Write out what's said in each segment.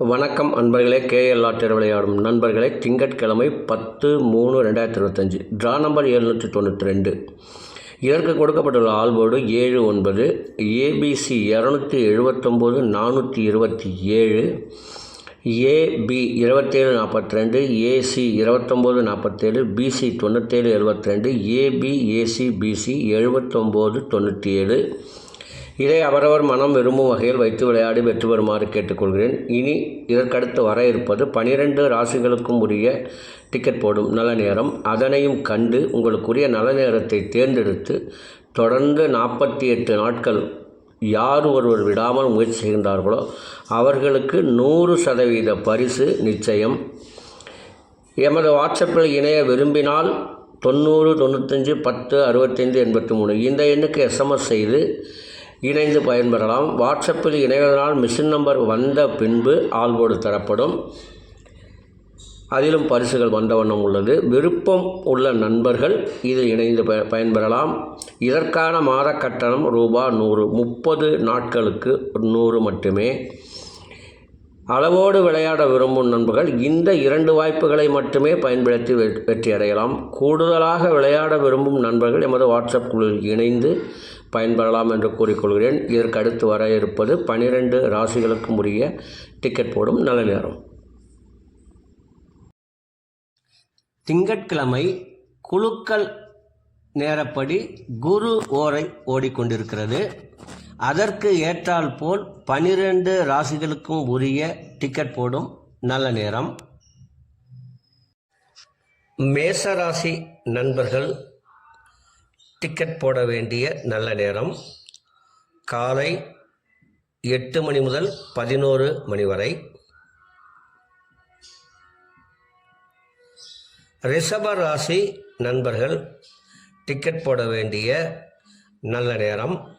வணக்கம் அன்பர்களே KL lottery விளையாடும் நண்பர்களே திங்கட்கிழமை பத்து மூணு ரெண்டாயிரத்தி இருபத்தஞ்சி. ட்ரா நம்பர் எழுநூற்றி தொண்ணூற்றி ரெண்டு. இதற்கு கொடுக்கப்பட்டுள்ள ஆல்போர்டு ஏழு ஒன்பது ஏபிசி இரநூத்தி எழுபத்தொம்போது நானூற்றி இருபத்தி ஏழு ஏபி இருபத்தேழு நாற்பத்தி ரெண்டு ஏசி இருபத்தொம்போது நாற்பத்தேழு பிசி தொண்ணூற்றேழு எழுபத்தி ரெண்டு ஏபி ஏசி பிசி எழுபத்தொம்போது தொண்ணூற்றி ஏழு இதை அவரவர் மனம் விரும்பும் வகையில் வைத்து விளையாடி வெற்றி பெறுமாறு கேட்டுக்கொள்கிறேன். இனி இதற்கடுத்து வர இருப்பது பனிரெண்டு ராசிகளுக்கும் உரிய டிக்கெட் போடும் நல்ல நேரம். அதனையும் கண்டு உங்களுக்குரிய நல்ல நேரத்தை தேர்ந்தெடுத்து தொடர்ந்து நாற்பத்தி எட்டு நாட்கள் யார் ஒருவர் விடாமல் முயற்சி செய்கின்றார்களோ அவர்களுக்கு நூறு சதவீத பரிசு நிச்சயம். எமது வாட்ஸ்அப்பில் இணைய விரும்பினால் தொண்ணூறு தொண்ணூத்தஞ்சு பத்து அறுபத்தைந்து எண்பத்தி மூணு. இந்த எண்ணுக்கு எஸ்எம்எஸ் செய்து இணைந்து பயன்பெறலாம். வாட்ஸ்அப்பில் இணைவதனால் மிஷின் நம்பர் வந்த பின்பு ஆல்போர்டு தரப்படும். அதிலும் பரிசுகள் வந்த வண்ணம் உள்ளது. விருப்பம் உள்ள நண்பர்கள் இதில் இணைந்து ப பயன்பெறலாம். இதற்கான மாத கட்டணம் ரூபா நூறு. முப்பது நாட்களுக்கு நூறு மட்டுமே. அளவோடு விளையாட விரும்பும் நண்பர்கள் இந்த இரண்டு வாய்ப்புகளை மட்டுமே பயன்படுத்தி வெ- கூடுதலாக விளையாட விரும்பும் நண்பர்கள் எமது வாட்ஸ்அப் குழுவில் இணைந்து பயன்பெறலாம் என்று கூறிக்கொள்கிறேன். இதற்கு அடுத்து வர இருப்பது பனிரெண்டு ராசிகளுக்கும் உரிய டிக்கெட் போடும் நல்ல நேரம். திங்கட்கிழமை குழுக்கள் நேரப்படி குரு ஓரை ஓடிக்கொண்டிருக்கிறது. அதற்கு ஏற்றால் போல் பனிரெண்டு ராசிகளுக்கும் உரிய டிக்கெட் போடும். நல்ல நேரம். மேச ராசி நண்பர்கள் டிக்கெட் போட வேண்டிய நல்ல நேரம். காலை எட்டு மணி முதல் பதினோரு மணி வரை. ரிஷப ராசி நண்பர்கள் டிக்கெட் போட வேண்டிய நல்ல நேரம்.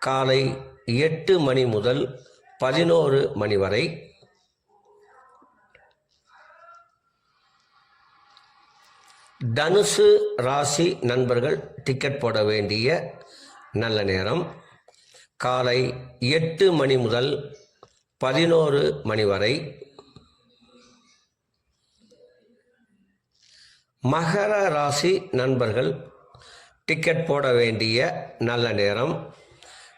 காலை எட்டு மணி முதல் பதினோரு மணி வரை. தனுசு ராசி நண்பர்கள் டிக்கெட் போட வேண்டிய நல்ல நேரம். காலை எட்டு மணி முதல் பதினோரு மணி வரை. மகர ராசி நண்பர்கள் டிக்கெட் போட வேண்டிய நல்ல நேரம்.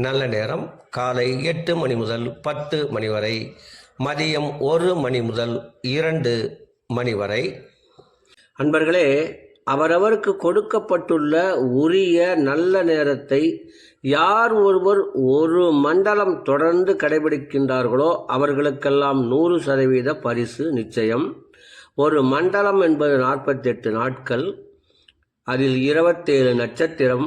நல்ல நேரம். காலை எட்டு மணி முதல் பத்து மணி வரை. மதியம் ஒரு மணி முதல் இரண்டு மணி வரை. அன்பர்களே அவரவருக்கு கொடுக்கப்பட்டுள்ள உரிய நல்ல நேரத்தை யார் ஒருவர் ஒரு மண்டலம் தொடர்ந்து கடைபிடிக்கின்றார்களோ அவர்களுக்கெல்லாம் நூறு சதவீத பரிசு நிச்சயம். ஒரு மண்டலம் என்பது நாற்பத்தெட்டு நாட்கள். அதில் இருபத்தேழு நட்சத்திரம்.